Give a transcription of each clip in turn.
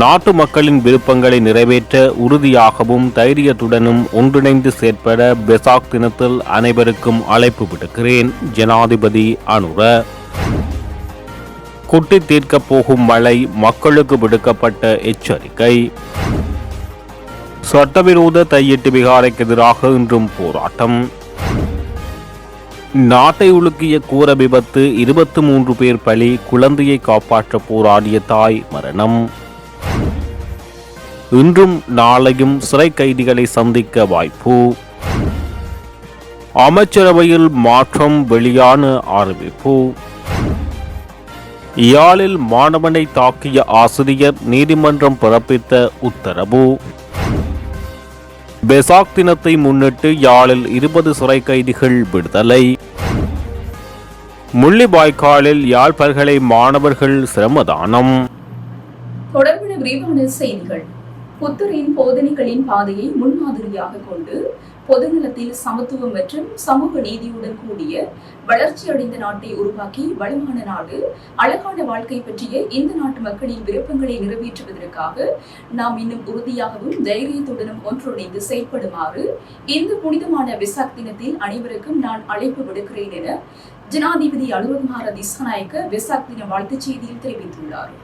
நாட்டு மக்களின் விருப்பங்களை நிறைவேற்ற உறுதியாகவும் தைரியத்துடனும் ஒன்றிணைந்து செயற்பட பெசாக் தினத்தில் அனைவருக்கும் அழைப்பு விடுக்கிறேன் ஜனாதிபதி அனுர. குட்டி தீர்க்கப் போகும் மழை மக்களுக்கு விடுக்கப்பட்ட எச்சரிக்கை. சட்டவிரோத தையிட்டு விகாரைக்கு எதிராக இன்றும் போராட்டம். நாட்டை உலுக்கிய கூர விபத்து இருபத்தி மூன்று பேர் பலி குழந்தையை காப்பாற்ற போராடிய தாய் மரணம். இன்றும் நாளையும் சிறை கைதிகளை சந்திக்க வாய்ப்பு. அமைச்சரவையில் மாற்றம் வெளியான அறிவிப்பு. யாழில் மாணவனை தாக்கிய ஆசிரியர் நீதிமன்றம் பிறப்பித்த உத்தரவு. பெசாக் தினத்தை முன்னிட்டு யாழில் இருபது சிறை கைதிகள் விடுதலை. முள்ளிவாய்க்காலில் யாழ் பல்கலை மாணவர்கள் சிரமதானம். தொடர்புட விரிவான செய்திகள். புத்தரின் போதனைகளின் பாதையை முன்மாதிரியாக கொண்டு பொதுநலத்தில் சமத்துவம் மற்றும் சமூக நீதியுடன் கூடிய வளர்ச்சியடைந்த நாட்டை உருவாக்கி வளமான நாடு அழகான வாழ்க்கை பற்றிய இந்த நாட்டு மக்களின் விருப்பங்களை நிறைவேற்றுவதற்காக நாம் இன்னும் உறுதியாகவும் தைரியத்துடனும் ஒன்றிணைந்து செயல்படுமாறு இந்த புனிதமான விசாக் தினத்தில் அனைவருக்கும் நான் அழைப்பு விடுக்கிறேன் என ஜனாதிபதி அலுவலமார திசாநாயக்க விசாக் தின வாழ்த்துச் செய்தியில் தெரிவித்துள்ளார்.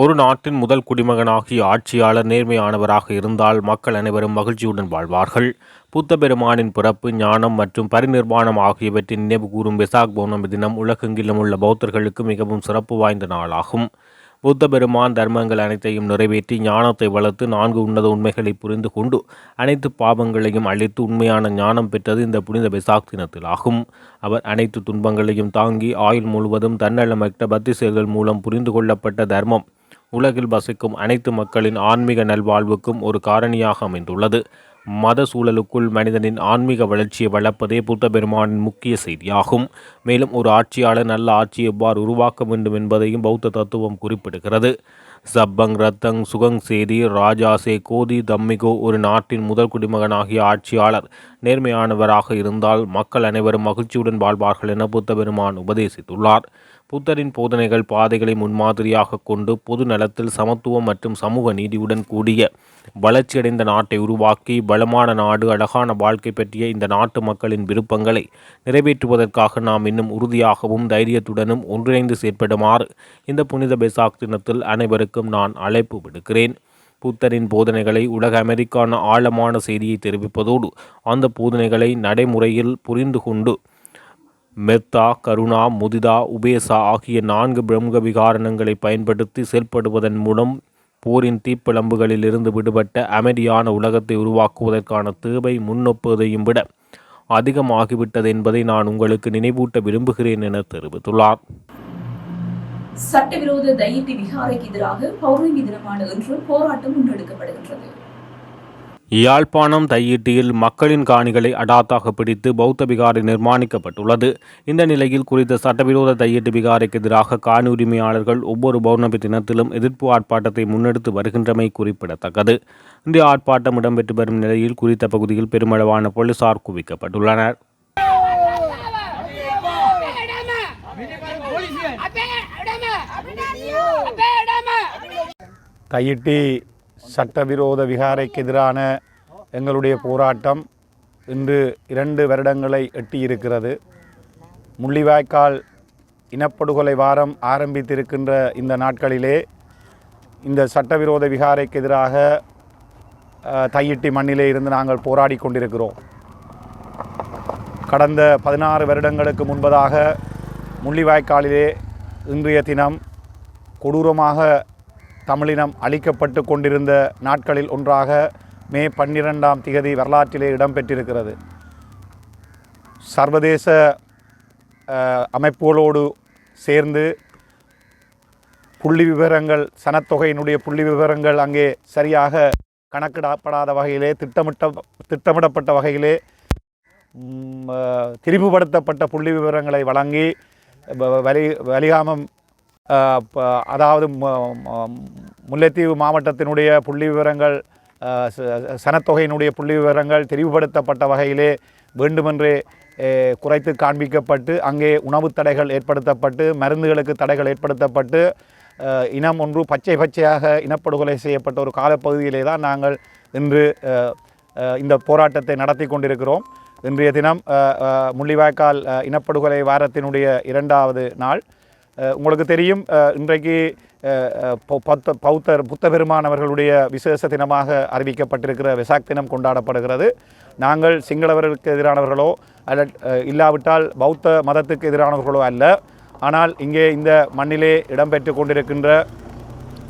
ஒரு நாட்டின் முதல் குடிமகனாகிய ஆட்சியாளர் நேர்மையானவராக இருந்தால் மக்கள் அனைவரும் மகிழ்ச்சியுடன் வாழ்வார்கள். புத்த பெருமானின் பிறப்பு ஞானம் மற்றும் பரிநிர்வாணம் ஆகியவற்றின் நினைவு கூறும் வெசாக் பௌர்ணமி தினம் உலகெங்கிலும் உள்ள பௌத்தர்களுக்கு மிகவும் சிறப்பு வாய்ந்த நாளாகும். புத்த பெருமான் தர்மங்கள் அனைத்தையும் நிறைவேற்றி ஞானத்தை வளர்த்து நான்கு உன்னத உண்மைகளை புரிந்து கொண்டு அனைத்து பாவங்களையும் அழித்து உண்மையான ஞானம் பெற்றது இந்த புனித பெசாக் தினத்திலாகும். அவர் அனைத்து துன்பங்களையும் தாங்கி ஆயுள் முழுவதும் தன்னலமற்ற பக்தி செயல்கள் மூலம் புரிந்து கொள்ளப்பட்ட தர்மம். உலகில் வசிக்கும் அனைத்து மக்களின் ஆன்மீக நல்வாழ்வுக்கும் ஒரு காரணியாக அமைந்துள்ளது. மத சூழலுக்குள் மனிதனின் ஆன்மீக வளர்ச்சியை வளர்ப்பதே புத்த பெருமானின் முக்கிய செய்தியாகும். மேலும் ஒரு ஆட்சியாளர் நல்ல ஆட்சியை எவ்வாறு உருவாக்க வேண்டும் என்பதையும் பௌத்த தத்துவம் குறிப்பிடுகிறது. சப்பங் ரத்தங் சுகங் சேதி ராஜாசே கோதி தம்மிகோ ஒரு நாட்டின் முதல் குடிமகனாகிய ஆட்சியாளர் நேர்மையானவராக இருந்தால் மக்கள் அனைவரும் மகிழ்ச்சியுடன் வாழ்வார்கள் என புத்த பெருமான் உபதேசித்துள்ளார். புத்தரின் போதனைகள் பாதைகளை முன்மாதிரியாக கொண்டு பொது நலத்தில் சமத்துவம் மற்றும் சமூக நீதியுடன் கூடிய வளர்ச்சியடைந்த நாட்டை உருவாக்கி பலமான நாடு அழகான வாழ்க்கை பற்றிய இந்த நாட்டு மக்களின் விருப்பங்களை நிறைவேற்றுவதற்காக நாம் இன்னும் உறுதியாகவும் தைரியத்துடனும் ஒன்றிணைந்து செயற்படுமாறு இந்த புனித பெசாக் தினத்தில் அனைவருக்கும் நான் அழைப்பு விடுக்கிறேன். புத்தரின் போதனைகளை உலக அமெரிக்கான ஆழமான செய்தியை தெரிவிப்பதோடு அந்த போதனைகளை நடைமுறையில் புரிந்து கொண்டு மெத்தா கருணா முதிதா உபேசா ஆகிய நான்கு பிரம்ம விகாரணங்களை பயன்படுத்தி செயல்படுவதன் மூலம் போரின் தீப்பிழம்புகளிலிருந்து விடுபட்ட அமைதியான உலகத்தை உருவாக்குவதற்கான தேவை முன்னொப்பதையும் விட அதிகமாகிவிட்டது என்பதை நான் உங்களுக்கு நினைவூட்ட விரும்புகிறேன் என தெரிவித்துள்ளார். சட்டவிரோத தையிட்டு விகாரைக்கு எதிராக பௌர்ணமி தினமான இன்று போராட்டம் முன்னெடுக்கப்படுகின்றது. யாழ்ப்பாணம் தையிட்டியில் மக்களின் காணிகளை அடாத்தாக பிடித்து பௌத்த விகாரை நிர்மாணிக்கப்பட்டுள்ளது. இந்த நிலையில் குறித்த சட்டவிரோத தையிட்டு விகாரைக்கு எதிராக காணி உரிமையாளர்கள் ஒவ்வொரு பௌர்ணமி தினத்திலும் எதிர்ப்பு ஆர்ப்பாட்டத்தை முன்னெடுத்து வருகின்றமை குறிப்பிடத்தக்கது. இந்த ஆர்ப்பாட்டம் இடம்பெற்று வரும் நிலையில் குறித்த பகுதியில் பெருமளவான போலீசார் குவிக்கப்பட்டுள்ளனர். தையிட்டி சட்டவிரோத விகாரைக்கு எதிரான எங்களுடைய போராட்டம் இன்று இரண்டு வருடங்களை எட்டியிருக்கிறது. முள்ளிவாய்க்கால் இனப்படுகொலை வாரம் ஆரம்பித்திருக்கின்ற இந்த நாட்களிலே இந்த சட்டவிரோத விகாரைக்கு எதிராக தையிட்டி மண்ணிலே இருந்து நாங்கள் போராடி கொண்டிருக்கிறோம். கடந்த பதினாறு வருடங்களுக்கு முன்பதாக முள்ளிவாய்க்காலிலே இன்றைய தினம் கொடூரமாக தமிழினம் அழிக்கப்பட்டு கொண்டிருந்த நாட்களில் ஒன்றாக மே பன்னிரெண்டாம் திகதி வரலாற்றிலே இடம்பெற்றிருக்கிறது. சர்வதேச அமைப்புகளோடு சேர்ந்து புள்ளி விவரங்கள் சனத்தொகையினுடைய புள்ளி விவரங்கள் அங்கே சரியாக கணக்கிடப்படாத வகையிலே திட்டமிட்ட திட்டமிடப்பட்ட வகையிலே திரிபுபடுத்தப்பட்ட புள்ளி விவரங்களை வழங்கி வ- வலி வலிகாமம் அதாவது முல்லைத்தீவு மாவட்டத்தினுடைய புள்ளி விவரங்கள் ச- சனத்தொகையினுடைய புள்ளி விவரங்கள் தெரிவுபடுத்தப்பட்ட வகையிலே வேண்டுமென்றே குறைத்து காண்பிக்கப்பட்டு அங்கே உணவுத் தடைகள் ஏற்படுத்தப்பட்டு மருந்துகளுக்கு தடைகள் ஏற்படுத்தப்பட்டு இனம் ஒன்று பச்சை பச்சையாக இனப்படுகொலை செய்யப்பட்ட ஒரு காலப்பகுதியிலே தான் நாங்கள் இன்று இந்த போராட்டத்தை நடத்தி கொண்டிருக்கிறோம். இன்றைய தினம் முள்ளிவாய்க்கால் இனப்படுகொலை வாரத்தினுடைய இரண்டாவது நாள். உங்களுக்கு தெரியும் இன்றைக்கு அஹ், பௌத்த பௌத்தர் புத்த பெருமானவர்களுடைய விசேஷ தினமாக அறிவிக்கப்பட்டிருக்கிற வெசாக் தினம் கொண்டாடப்படுகிறது. நாங்கள் சிங்களவர்களுக்கு எதிரானவர்களோ அல்ல இல்லாவிட்டால் பௌத்த மதத்துக்கு எதிரானவர்களோ அல்ல. ஆனால் இங்கே இந்த மண்ணிலே இடம்பெற்று கொண்டிருக்கின்ற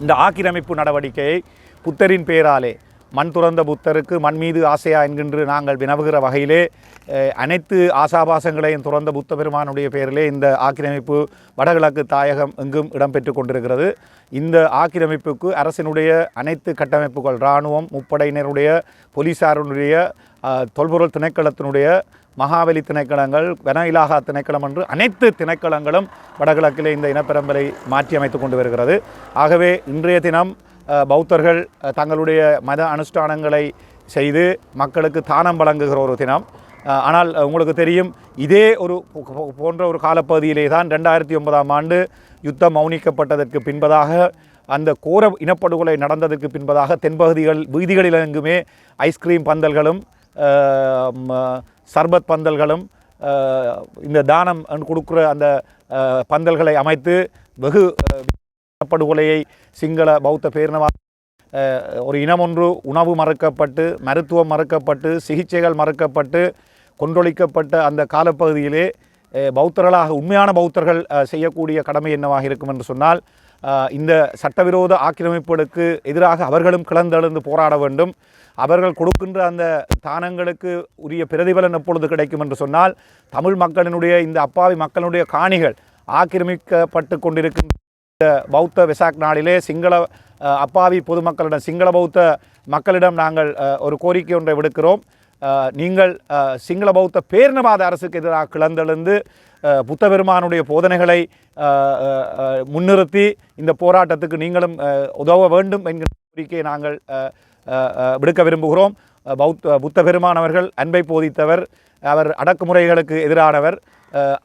இந்த ஆக்கிரமிப்பு நடவடிக்கையை புத்தரின் பெயராலே மண் துறந்த புத்தருக்கு மண் மீது ஆசையா என்கின்ற நாங்கள் வினவுகிற வகையிலே அனைத்து ஆசாபாசங்களையும் துறந்த புத்த பெருமானுடைய பெயரிலே இந்த ஆக்கிரமிப்பு வடகிழக்கு தாயகம் எங்கும் இடம்பெற்று கொண்டிருக்கிறது. இந்த ஆக்கிரமிப்புக்கு அரசினுடைய அனைத்து கட்டமைப்புகள் இராணுவம் முப்படையினருடைய போலீசாருடைய தொல்பொருள் திணைக்களத்தினுடைய மகாவலி திணைக்களங்கள் வன இலாகா திணைக்களம் என்று அனைத்து திணைக்களங்களும் வடகிழக்கிலே இந்த இனப்பெரம்பலை மாற்றி அமைத்து கொண்டு வருகிறது. ஆகவே இன்றைய தினம் பௌத்தர்கள் தங்களுடைய மத அனுஷ்டானங்களை செய்து மக்களுக்கு தானம் வழங்குகிற ஒரு தினம். ஆனால் உங்களுக்கு தெரியும் இதே ஒரு போன்ற ஒரு காலப்பகுதியிலே தான் ரெண்டாயிரத்தி ஒன்பதாம் ஆண்டு யுத்தம் மௌனிக்கப்பட்டதற்கு பின்பதாக அந்த கோர இனப்படுகொலை நடந்ததற்கு பின்பதாக தென்பகுதிகள் வீதிகளில் எங்குமே ஐஸ்கிரீம் பந்தல்களும் ம- சர்பத் பந்தல்களும் இந்த தானம் கொடுக்குற அந்த பந்தல்களை அமைத்து வெகு படுகொலையை சிங்கள பௌத்த பேரினவா ஒரு இனம் ஒன்று உணவு மறுக்கப்பட்டு மருத்துவம் மறுக்கப்பட்டு சிகிச்சைகள் மறுக்கப்பட்டு கொன்றொழிக்கப்பட்ட அந்த காலப்பகுதியிலே பௌத்தர்களாக உண்மையான பௌத்தர்கள் செய்யக்கூடிய கடமை என்னவாக இருக்கும் என்று சொன்னால் இந்த சட்டவிரோத ஆக்கிரமிப்புகளுக்கு எதிராக அவர்களும் கிளந்தெழுந்து போராட வேண்டும். அவர்கள் கொடுக்கின்ற அந்த தானங்களுக்கு உரிய பிரதிபலன் எப்பொழுது கிடைக்கும் என்று சொன்னால் தமிழ் மக்களினுடைய இந்த அப்பாவி மக்களுடைய காணிகள் ஆக்கிரமிக்கப்பட்டு கொண்டிருக்கின்ற பௌத்த வெசாக் நாளிலே சிங்கள அப்பாவி பொதுமக்களிடம் சிங்கள பௌத்த மக்களிடம் நாங்கள் ஒரு கோரிக்கை ஒன்றை விடுக்கிறோம். நீங்கள் சிங்கள பௌத்த பேரினவாத அரசுக்கு எதிராக கிளந்தெழுந்து புத்த பெருமானுடைய போதனைகளை முன்னிறுத்தி இந்த போராட்டத்துக்கு நீங்களும் உதவ வேண்டும் என்கிற கோரிக்கையை நாங்கள் விடுக்க விரும்புகிறோம். பௌத்த புத்த பெருமானவர்கள் அன்பை போதித்தவர் அவர் அடக்குமுறைகளுக்கு எதிரானவர்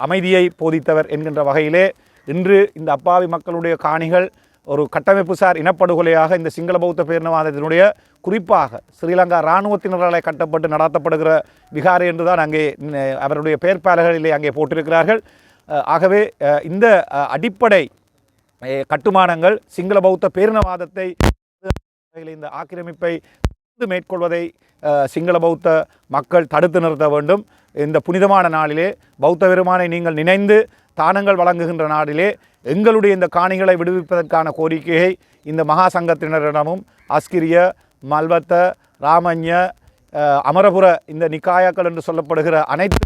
அமைதியை போதித்தவர் என்கின்ற வகையிலே இன்று இந்த அப்பாவி மக்களுடைய காணிகள் ஒரு கட்டமைப்புசார் இனப்படுகொலையாக இந்த சிங்கள பௌத்த பேரினவாதத்தினுடைய குறிப்பாக ஸ்ரீலங்கா இராணுவத்தினர்களை கட்டப்பட்டு நடத்தப்படுகிற விகாரை என்று தான் அங்கே அவருடைய பெயர்ப்பாளர்களிலே அங்கே போட்டிருக்கிறார்கள். ஆகவே இந்த அடிப்படை கட்டுமானங்கள் சிங்கள பௌத்த பேரினவாதத்தை இந்த ஆக்கிரமிப்பை மேற்கொள்வதை சிங்கள பௌத்த மக்கள் தடுத்து நிறுத்த வேண்டும். இந்த புனிதமான நாளிலே பௌத்த பெருமானை நீங்கள் நினைந்து தானங்கள் வழங்குகின்ற நாளிலே எங்களுடைய இந்த காணிகளை விடுவிப்பதற்கான கோரிக்கையை இந்த மகா சங்கத்தினரிடமும் அஸ்கிரிய மல்வத்த ராமஞ்ய அமரபுர இந்த நிக்காயாக்கள் என்று சொல்லப்படுகிற அனைத்து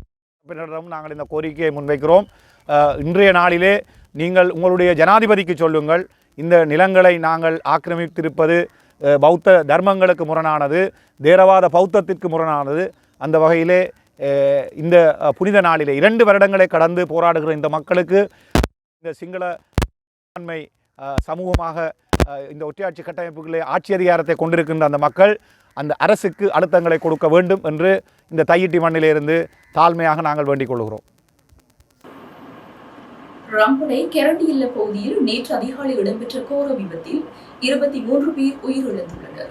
நாங்கள் இந்த கோரிக்கையை முன்வைக்கிறோம். இன்றைய நாளிலே நீங்கள் உங்களுடைய ஜனாதிபதிக்கு சொல்லுங்கள். இந்த நிலங்களை நாங்கள் ஆக்கிரமித்திருப்பது பௌத்த தர்மங்களுக்கு முரணானது தேரவாத பௌத்தத்திற்கு முரணானது. அந்த வகையிலே இந்த புனித நாளிலே இரண்டு வருடங்களை கடந்து போராடுகிற இந்த மக்களுக்கு இந்த சிங்கள ஆண்மை சமூகமாக இந்த ஒற்றையாட்சி கட்டமைப்புகளே ஆட்சி அதிகாரத்தை கொண்டிருக்கின்ற அந்த மக்கள் அந்த அரசுக்கு அழுத்தங்களை கொடுக்க வேண்டும் என்று இந்த தையிட்டி மண்ணிலிருந்து தாழ்மையாக நாங்கள் வேண்டிக் கொள்கிறோம். ரம்படை கெரண்டியில்ல பகுதியில் நேற்று அதிகாலை இடம்பெற்ற கோர விபத்தில் இருபத்தி மூன்று பேர் உயிரிழந்துள்ளனர்.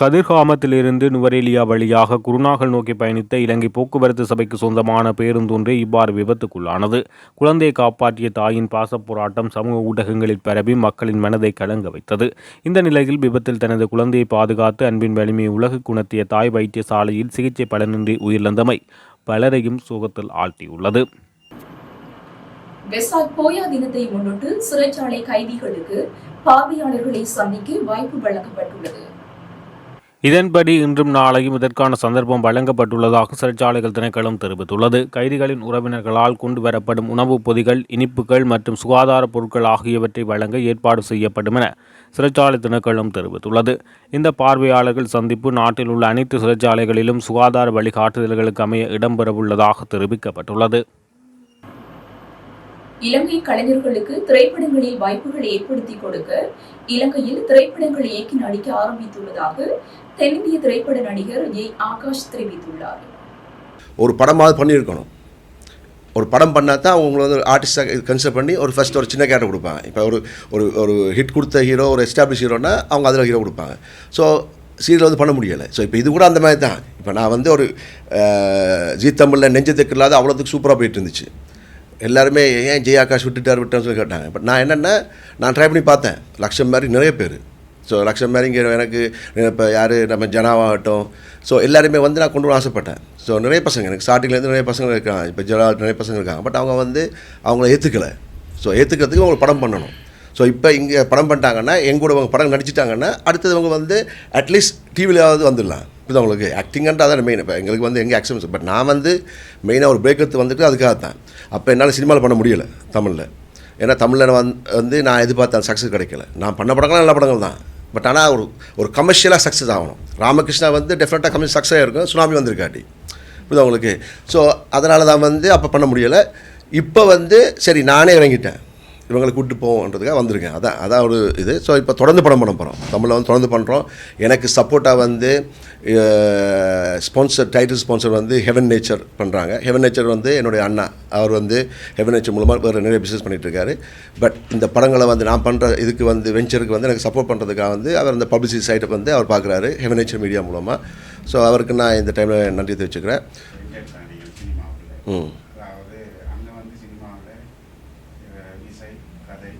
கதிர்காமத்திலிருந்து நுவரேலியா வழியாக குருநாகல் நோக்கி பயணித்த இலங்கை போக்குவரத்து சபைக்கு சொந்தமான பேருந்தொன்றே இவ்வாறு விபத்துக்குள்ளானது. குழந்தையை காப்பாற்றிய தாயின் பாசப்போராட்டம் சமூக ஊடகங்களில் பரவி மக்களின் மனதை கலங்க வைத்தது. இந்த நிலையில் விபத்தில் தனது குழந்தையை பாதுகாத்து அன்பின் வலிமையை உலகுக்கு உணர்த்திய தாய் வைத்தியசாலையில் சிகிச்சை பலனின்றி உயிரிழந்தமை பலரையும் சோகத்தில் ஆழ்த்தியுள்ளது. வெசாக் போயா தினத்தை முன்னிட்டு சிறைச்சாலை கைதிகளுக்கு பார்வையாளர்களை சந்திக்க வாய்ப்பு வழங்கப்பட்டுள்ளது. இதன்படி இன்றும் நாளையும் இதற்கான சந்தர்ப்பம் வழங்கப்பட்டுள்ளதாக சிறைச்சாலைகள் திணைக்களம் தெரிவித்துள்ளது. கைதிகளின் உறவினர்களால் கொண்டு வரப்படும் உணவுப் பொதிகள் இனிப்புகள் மற்றும் சுகாதார பொருட்கள் ஆகியவற்றை வழங்க ஏற்பாடு செய்யப்படும் என சிறைச்சாலை திணைக்களம் தெரிவித்துள்ளது. இந்த பார்வையாளர்கள் சந்திப்பு நாட்டில் உள்ள அனைத்து சிறைச்சாலைகளிலும் சுகாதார வழிகாட்டுதல்களுக்கு அமைய இடம்பெறவுள்ளதாக தெரிவிக்கப்பட்டுள்ளது. இலங்கை கலைஞர்களுக்கு திரைப்படங்களில் வாய்ப்புகளை ஏற்படுத்தி கொடுக்க இலங்கையில் திரைப்படங்கள் இயக்கி நடிக்க ஆரம்பித்துள்ளதாக தென்னிந்திய திரைப்பட நடிகர் ஏ. ஆகாஷ் தெரிவித்துள்ளார். ஒரு படமாவது பண்ணியிருக்கணும். ஒரு படம் பண்ணால் தான் அவங்களை வந்து ஆர்டிஸ்டாக கன்சிடர் பண்ணி ஒரு ஃபஸ்ட் ஒரு சின்ன கேரக்டர் கொடுப்பாங்க. இப்போ ஒரு ஒரு ஒரு ஹிட் கொடுத்த ஹீரோ ஒரு எஸ்டாப்ளிஷ் ஹீரோனா அவங்க அதில் ஹீரோ கொடுப்பாங்க. ஸோ சீரியல் வந்து பண்ண முடியலை. ஸோ இப்போ இது கூட அந்த மாதிரி தான் இப்போ நான் வந்து ஒரு அஹ், ஜீ தமிழில் நெஞ்சத்துக்கு இல்லாத அவ்வளோத்துக்கு சூப்பராக போயிட்டு இருந்துச்சு. எல்லாருமே ஏன் ஜெய் ஆகாஷ் விட்டுட்டார் விட்டான்னு சொல்லி கேட்டாங்க. பட் நான் என்னென்னா நான் ட்ரை பண்ணி பார்த்தேன். லட்சம் மாதிரி நிறைய பேர். ஸோ லட்சம் மாதிரி இங்கே எனக்கு இப்போ யார் நம்ம ஜனாவாகட்டும். ஸோ எல்லாருமே வந்து நான் கொண்டு வர ஆசைப்பட்டேன். ஸோ நிறைய பசங்க எனக்கு ஸ்டார்டிங்லேருந்து நிறைய பசங்க இருக்காங்க. இப்போ ஜனா நிறைய பசங்க இருக்காங்க. பட் அவங்க வந்து அவங்கள ஏற்றுக்கலை ஸோ ஏற்றுக்கிறதுக்கு அவங்க படம் பண்ணணும். ஸோ இப்போ இங்கே படம் பண்ணிட்டாங்கன்னா எங்கூட அவங்க படம் நடிச்சிட்டாங்கன்னா அடுத்தவங்க வந்து அட்லீஸ்ட் டிவியிலாவது வந்துடலாம். தான் உங்களுக்கு? ஆக்டிங்கன்ட்டு அதான் மெயின் இப்போ எங்களுக்கு வந்து எங்கே ஆக்ஷன்ஸ் பட் நான் வந்து மெயினாக ஒரு பிரேக் எடுத்து வந்துட்டு அதுக்காக தான். அப்போ என்னால் சினிமாவில் பண்ண முடியலை தமிழில். ஏன்னா தமிழில் வந்து வந்து நான் எதிர்பார்த்த சக்ஸஸ் கிடைக்கல. நான் பண்ண படங்கள்லாம் நல்ல படங்கள் தான். பட் ஆனால் ஒரு ஒரு கமர்ஷியலாக சக்ஸஸ் ஆகணும். ராமகிருஷ்ணா வந்து டெஃபினட்டாக கமர்ஷியல் சக்ஸஸாக இருக்கும். சுனாமி வந்திருக்காட்டி. புரியுதா உங்களுக்கு? ஸோ அதனால தான் வந்து அப்போ பண்ண முடியலை. இப்போ வந்து சரி நானே இறங்கிட்டேன். இவங்களை கூப்பிட்டு போவோன்றதுக்காக வந்திருக்கேன். அதான் அதான் ஒரு இது. ஸோ இப்போ தொடர்ந்து படம் பண்ண போகிறோம் தமிழில் வந்து தொடர்ந்து பண்ணுறோம் எனக்கு சப்போர்ட்டாக வந்து ஸ்பான்சர் டைட்டில் ஸ்பான்சர் வந்து ஹெவன் நேச்சர் பண்ணுறாங்க ஹெவன் நேச்சர் வந்து என்னுடைய அண்ணா. அவர் வந்து ஹெவன் நேச்சர் மூலமாக வேறு நிறைய பிஸ்னஸ் பண்ணிட்டு இருக்காரு. பட் இந்த படங்களை வந்து நான் பண்ணுற இதுக்கு வந்து வெஞ்சருக்கு வந்து எனக்கு சப்போர்ட் பண்ணுறதுக்காக வந்து அவர் அந்த பப்ளிசிட்டி சைட்டை வந்து அவர் பார்க்குறாரு ஹெவன் நேச்சர் மீடியா மூலமாக ஸோ அவருக்கு நான் இந்த டைமில் நன்றி தெரிவிச்சுக்கிறேன். ம் அதாவது அங்கே வந்து சினிமாவில் இசை கதை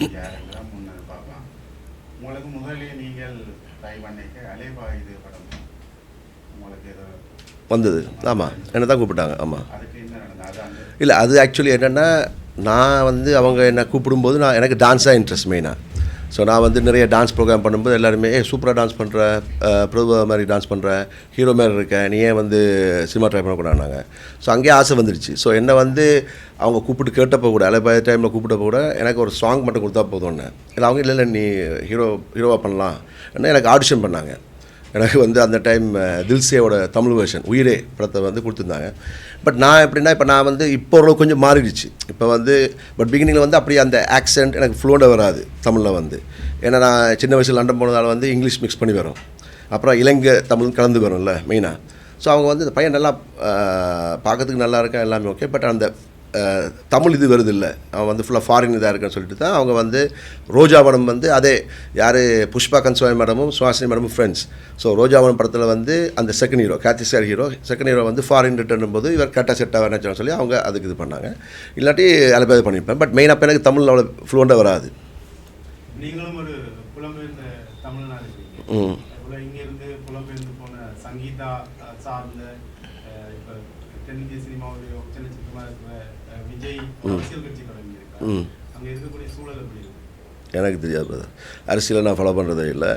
முன்னே பார்க்கலாம் உங்களுக்கு முதலே நீங்கள் ட்ரை பண்ணிக்க அலேபா இது படம் உங்களுக்கு ஏதோ வந்தது ஆமாம் என்னை தான் கூப்பிட்டாங்க ஆமாம் இல்லை அது ஆக்சுவலி என்னென்னா நான் வந்து அவங்க என்னை கூப்பிடும்போது நான் எனக்கு டான்ஸாக இன்ட்ரெஸ்ட் மெயினாக ஸோ நான் வந்து நிறைய டான்ஸ் ப்ரோக்ராம் பண்ணும்போது எல்லாருமே ஏ சூப்பராக டான்ஸ் பண்ணுற பிரபு மாதிரி டான்ஸ் பண்ணுற ஹீரோ மாதிரி இருக்கேன் நீ ஏன் வந்து சினிமா ட்ரை பண்ணக்கூடாதுனாங்க ஸோ அங்கேயே ஆசை வந்துருச்சு. ஸோ என்னை வந்து அவங்க கூப்பிட்டு கேட்டப்போ கூட அலை அலைபாய டைமில் கூப்பிட்டப்போ கூட எனக்கு ஒரு சாங் மட்டும் கொடுத்தா போதும்னு. இல்லை அவங்க இல்லை இல்லை நீ ஹீரோ ஹீரோவாக பண்ணலாம். எனக்கு ஆடிஷன் பண்ணாங்க. எனக்கு வந்து அந்த டைம் தில்சேவோட தமிழ் வெர்ஷன் உயிரே படத்தை வந்து கொடுத்துருந்தாங்க. பட் நான் எப்படின்னா இப்போ நான் வந்து இப்போ ஓரளவு கொஞ்சம் மாறிடுச்சு. இப்போ வந்து பட் பிகினிங்கில் வந்து அப்படியே அந்த ஆக்சென்ட் எனக்கு ஃப்ளூண்டாக வராது தமிழில் வந்து. ஏன்னா நான் சின்ன வயசில் லண்டன் போனதால் வந்து இங்கிலீஷ் மிக்ஸ் பண்ணி வரும். அப்புறம் இலங்கை தமிழ் கலந்து வரும்ல மெயினாக ஸோ அவங்க வந்து இந்த பையன் நல்லா பார்க்கறதுக்கு நல்லா இருக்கா எல்லாமே ஓகே பட் அந்த தமிழ் இது வருது இல்லை அவன் வந்து ஃபுல்லாக ஃபாரின் இதாக இருக்குன்னு சொல்லிட்டு தான் அவங்க வந்து ரோஜா படம் வந்து அதே யார்? புஷ்பா கன்சுவாமி மேடமும் சுவாசினி மேடமும் ஃப்ரெண்ட்ஸ் ஸோ ரோஜாவனம் படத்தில் வந்து அந்த second hero Karthi sir hero second hero வந்து ஃபாரின் ரிட்டர்ன் போது இவர் கரெக்டாக செட்டாக வேணாச்சுன்னு சொல்லி அவங்க அதுக்கு இது பண்ணாங்க. இல்லாட்டி அலப்பேது பண்ணியிருப்பேன். பட் மெயின் அப்போ எனக்கு தமிழ் அவ்வளோ ஃப்ளூண்டாக வராது. நீங்களும் ஒரு புலம்பெயர்ந்த தமிழ்நாடு இருக்கீங்க. ம். இவ்வளோ இங்கேருந்து புலம்பெயர்ந்து போன சங்கீதா அஹ், சார்ந்த அஹ், இப்போ தென்னிந்திய சினிமாவுடைய உச்சநட்சத்திரமாக இருக்கிற விஜய் அரசியல் கட்சி தொடங்கியிருக்காரு. அங்கே இருக்கக்கூடிய சூழல் எப்படி இருக்கு எனக்கு தெரியாது பிரதர் அரசியலை நான் ஃபாலோ பண்ணுறதே இல்லை.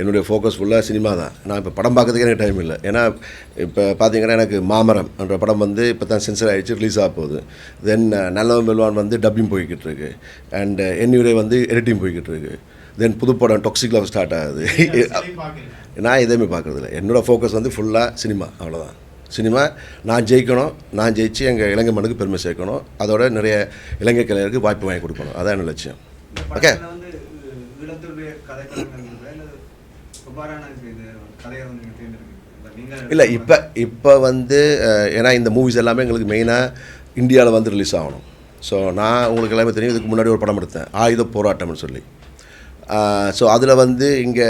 என்னுடைய ஃபோக்கஸ் ஃபுல்லாக சினிமா தான். நான் இப்போ படம் பார்க்கறதுக்கே எனக்கு டைம் இல்லை. ஏன்னா இப்போ பார்த்தீங்கன்னா எனக்கு மாமரம் என்ற படம் வந்து இப்போ தான் சென்சர் ஆகிடுச்சு ரிலீஸ் ஆக போகுது தென் நல்லவன் மெல்வான் வந்து டப்பிங் போய்கிட்டு இருக்கு. அண்ட் என்னுடைய வந்து எடிட்டிங் போய்கிட்டு இருக்கு. தென் புதுப்படம் டாக்ஸிக் லவ் ஸ்டார்ட் ஆகுது. நான் எதுவுமே பார்க்குறதில்ல. என்னோடய ஃபோக்கஸ் வந்து ஃபுல்லாக சினிமா அவ்வளோதான் சினிமா நான் ஜெயிக்கணும் நான் ஜெயிச்சு எங்கள் இலங்கை மண்ணுக்கு பெருமை சேர்க்கணும். அதோட நிறைய இலங்கை கலைஞருக்கு வாய்ப்பு வாங்கி கொடுக்கணும். அதான் என்னோட லட்சியம். ஓகே இல்ல இப்போ இப்போ வந்து ஏன்னா இந்த மூவிஸ் எல்லாமே எங்களுக்கு மெயினாக இந்தியாவில் வந்து ரிலீஸ் ஆகணும். ஸோ நான் உங்களுக்கு எல்லாமே தெரியும் இதுக்கு முன்னாடி ஒரு படம் எடுத்தேன். ஆயுத போராட்டம்னு சொல்லி. ஸோ அதில் வந்து இங்கே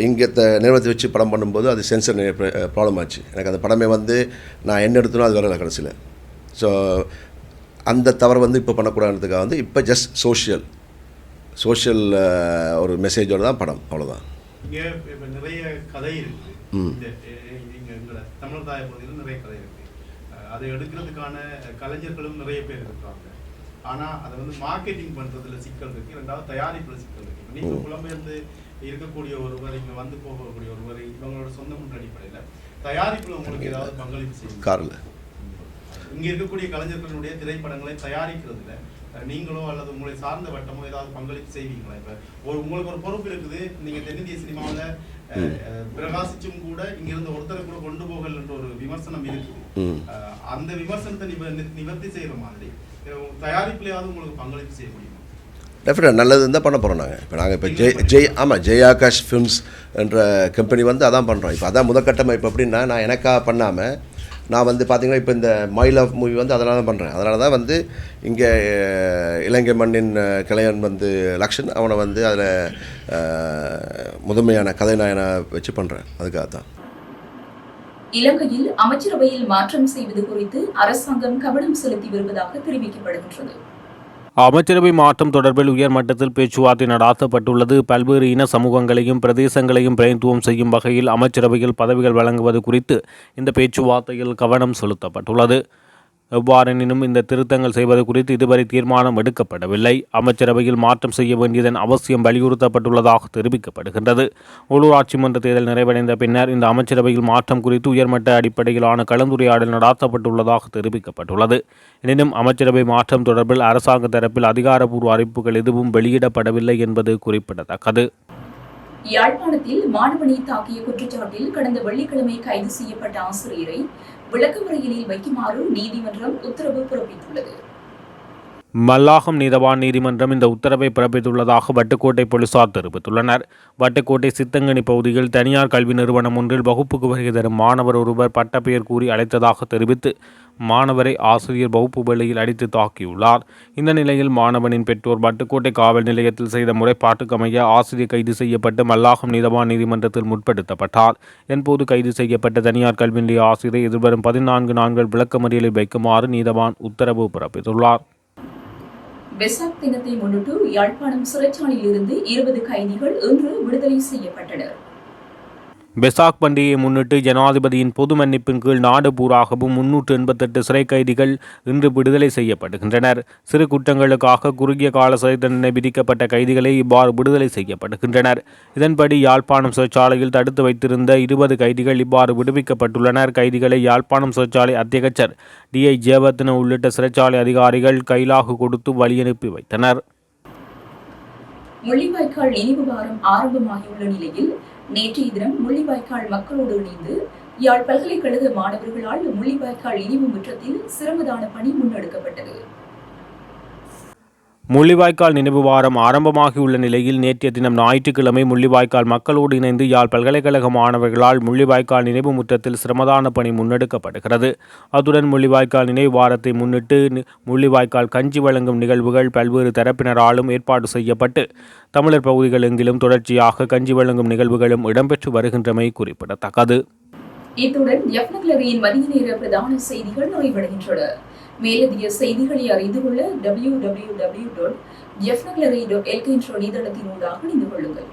இங்கே நிறுவனத்தை வச்சு படம் பண்ணும்போது அது சென்சர் ப்ராப்ளம் ஆச்சு. எனக்கு அந்த படமே வந்து நான் என்ன எடுத்தனோ அது வரல கடைசியில். ஸோ அந்த தவறை வந்து இப்போ பண்ணக்கூடாதுன்றதுக்காக வந்து இப்போ ஜஸ்ட் சோஷியல் சோஷியல் ஒரு மெசேஜோட தான் படம் அவ்வளோதான் நிறைய கதை இருக்கு. ம். இந்த எ- இங்க எங்கள தமிழ் தாய பகுதியில் நிறைய கதை இருக்கு. அஹ் அதை எடுக்கிறதுக்கான கலைஞர்களும் நிறைய பேர் இருக்காங்க. ஆனா அதை வந்து மார்க்கெட்டிங் பண்றதுல சிக்கல் இருக்கு. ரெண்டாவது தயாரிப்புல சிக்கல் இருக்கு. இப்ப நீங்க ம். புலம்பெயர்ந்து இருக்கக்கூடிய ஒருவர் இங்க வந்து போகக்கூடிய ஒருவர் இவங்களோட சொந்த முன் அடிப்படையில தயாரிப்புல உங்களுக்கு ஏதாவது பங்களிப்பு செய்யும் காரில். இங்க இருக்கக்கூடிய கலைஞர்களுடைய திரைப்படங்களை தயாரிக்கிறதுல நீங்களோ அல்லது உங்களை சார்ந்த வட்டமோ ஏதாவது பங்களிப்பு செய்வீங்களா? இப்ப ஒரு உங்களுக்கு ஒரு பொறுப்பு இருக்குது. நீங்க தென்னிந்திய சினிமாவுல பிரகாசிச்சும் கூட இங்க இருந்த ஒருத்தரை கூட கொண்டு போகல் என்ற ஒரு விமர்சனம் அஹ், அந்த விமர்சனத்தை நிவர்த்தி செய்யற மாதிரி தயாரிப்புலயாவது உங்களுக்கு பங்களிப்பு செய்ய முடியுமா? டெஃபினட் நல்லது இருந்தால் பண்ண போகிறோம் நாங்கள் இப்போ நாங்கள் இப்போ ஜெய் ஜெய் ஆமாம் ஜெய் ஆகாஷ் ஃபிலிம்ஸ் என்ற கம்பெனி வந்து அதான் பண்ணுறோம் இப்போ அதான் முதற்கட்டமாக இப்போ எப்படின்னா நான் எனக்காக பண்ணாமல் நான் வந்து பார்த்திங்கன்னா இப்போ இந்த மை லவ் மூவி வந்து அதனால தான் பண்ணுறேன் அதனால தான் வந்து இங்கே இலங்கை மண்ணின் அஹ், கிளையன் வந்து லக்ஷன். அவனை வந்து அதில் முதன்மையான கதைநாயனை வச்சு பண்ணுறேன் அதுக்காக தான். இலங்கையில் அமைச்சரவையில் மாற்றம் செய்வது குறித்து அரசாங்கம் கவனம் செலுத்தி வருவதாக தெரிவிக்கப்படுகின்றது. அமைச்சரவை மாற்றம் தொடர்பில் உயர்மட்டத்தில் பேச்சுவார்த்தை நடாத்தப்பட்டுள்ளது. பல்வேறு இன சமூகங்களையும் பிரதேசங்களையும் பிரதித்துவம் செய்யும் வகையில் அமைச்சரவையில் பதவிகள் வழங்குவது குறித்து இந்த பேச்சுவார்த்தையில் கவனம் செலுத்தப்பட்டுள்ளது. எவ்வாறெனினும் இந்த திருத்தங்கள் செய்வது குறித்து இதுவரை தீர்மானம் எடுக்கப்படவில்லை. அமைச்சரவையில் மாற்றம் செய்ய வேண்டியதன் அவசியம் வலியுறுத்தப்பட்டுள்ளதாக தெரிவிக்கப்படுகின்றது. உள்ளூராட்சி மன்ற தேர்தல் நிறைவடைந்த பின்னர் இந்த அமைச்சரவையில் மாற்றம் குறித்து உயர்மட்ட அடிப்படையிலான கலந்துரையாடல் நடாத்தப்பட்டுள்ளதாக தெரிவிக்கப்பட்டுள்ளது. எனினும் அமைச்சரவை மாற்றம் தொடர்பில் அரசாங்க தரப்பில் அதிகாரப்பூர்வ அறிவிப்புகள் எதுவும் வெளியிடப்படவில்லை என்பது குறிப்பிடத்தக்கது. யாழ்ப்பாணத்தில் மாணவனை தாக்கிய குற்றச்சாட்டில் கடந்த வெள்ளிக்கிழமை கைது செய்யப்பட்ட ஆசிரியரை விளக்கமறியலில் வைக்குமாறு நீதிமன்றம் உத்தரவு பிறப்பித்துள்ளது. மல்லாகம் நீதவான் நீதிமன்றம் இந்த உத்தரவை பிறப்பித்துள்ளதாக வட்டுக்கோட்டை போலீசார் தெரிவித்துள்ளனர். வட்டுக்கோட்டை சித்தங்கனி பகுதியில் தனியார் கல்வி நிறுவனம் ஒன்றில் வகுப்புக்கு வருகை தரும் மாணவர் ஒருவர் பட்டப்பெயர் கூறி அழைத்ததாக தெரிவித்து மாணவரை ஆசிரியர் வகுப்பு வேளையில் அடித்து தாக்கியுள்ளார். இந்த நிலையில் மாணவனின் பெற்றோர் பட்டுக்கோட்டை காவல் நிலையத்தில் செய்த முறைப்பாட்டுக்கமைய ஆசிரியர் கைது செய்யப்பட்டு மல்லாகம் நீதவான் நீதிமன்றத்தில் முற்படுத்தப்பட்டார். என்போது கைது செய்யப்பட்ட தனியார் கல்வி நிலைய ஆசிரியரை எதிர்வரும் பதினான்கு நான்கள் விளக்கமறியலில் வைக்குமாறு நீதவான் உத்தரவு பிறப்பித்துள்ளார். வெசாக் தினத்தை முன்னிட்டு யாழ்ப்பாணம் சிறைச்சாலையில் இருந்து இருபது கைதிகள் இன்று விடுதலை செய்யப்பட்டனர். பெசாக் பண்டிகையை முன்னிட்டு ஜனாதிபதியின் பொது மன்னிப்பின் கீழ் நாடு பூராகவும் முன்னூற்று எண்பத்தெட்டு சிறை கைதிகள் இன்று விடுதலை செய்யப்படுகின்றனர். சிறு குற்றங்களுக்காக குறுகிய கால சிறை தண்டனை விதிக்கப்பட்ட கைதிகளை இவ்வாறு விடுதலை செய்யப்படுகின்றனர். இதன்படி யாழ்ப்பாணம் சிறைச்சாலையில் தடுத்து வைத்திருந்த இருபது கைதிகள் இவ்வாறு விடுவிக்கப்பட்டுள்ளனர். கைதிகளை யாழ்ப்பாணம் சிறைச்சாலை அத்தியட்சர் டிஐ ஜெயவர்தன உள்ளிட்ட சிறைச்சாலை அதிகாரிகள் கைலாகு கொடுத்து வழியனுப்பி வைத்தனர். முள்ளிவாய்க்கால் நினைவு வாரம் ஆரம்பமாகியுள்ள நிலையில் நேற்றைய தினம் முள்ளிவாய்க்கால் மக்களோடு இணைந்து யாழ் பல்கலைக்கழக மாணவர்களால் முள்ளிவாய்க்கால் இனிவு முற்றத்தில் சிரமதான பணி முன்னெடுக்கப்பட்டது. முள்ளிவாய்க்கால் நினைவு வாரம் ஆரம்பமாகியுள்ள நிலையில் நேற்றைய தினம் ஞாயிற்றுக்கிழமை முள்ளிவாய்க்கால் மக்களோடு இணைந்து யாழ் பல்கலைக்கழக மாணவர்களால் முள்ளிவாய்க்கால் நினைவு முற்றத்தில் சிரமதான பணி முன்னெடுக்கப்படுகிறது. அத்துடன் முள்ளிவாய்க்கால் நினைவு வாரத்தை முன்னிட்டு முள்ளிவாய்க்கால் கஞ்சி வழங்கும் நிகழ்வுகள் பல்வேறு தரப்பினராலும் ஏற்பாடு செய்யப்பட்டு தமிழர் பகுதிகள் எங்கிலும் தொடர்ச்சியாக கஞ்சி வழங்கும் நிகழ்வுகளும் இடம்பெற்று வருகின்றமை குறிப்பிடத்தக்கது. இத்துடன் மதிய நேர பிரதான செய்திகள் நிறைவடைகின்றன. மேலதிக செய்திகளை அறிந்து கொள்ள டபிள்யூ டபிள்யூ டபிள்யூ டாட் எஃப்னக்லரி டாட் எல்கே என்ற இணையதளத்தினூடாக இணைந்து கொள்ளுங்கள்.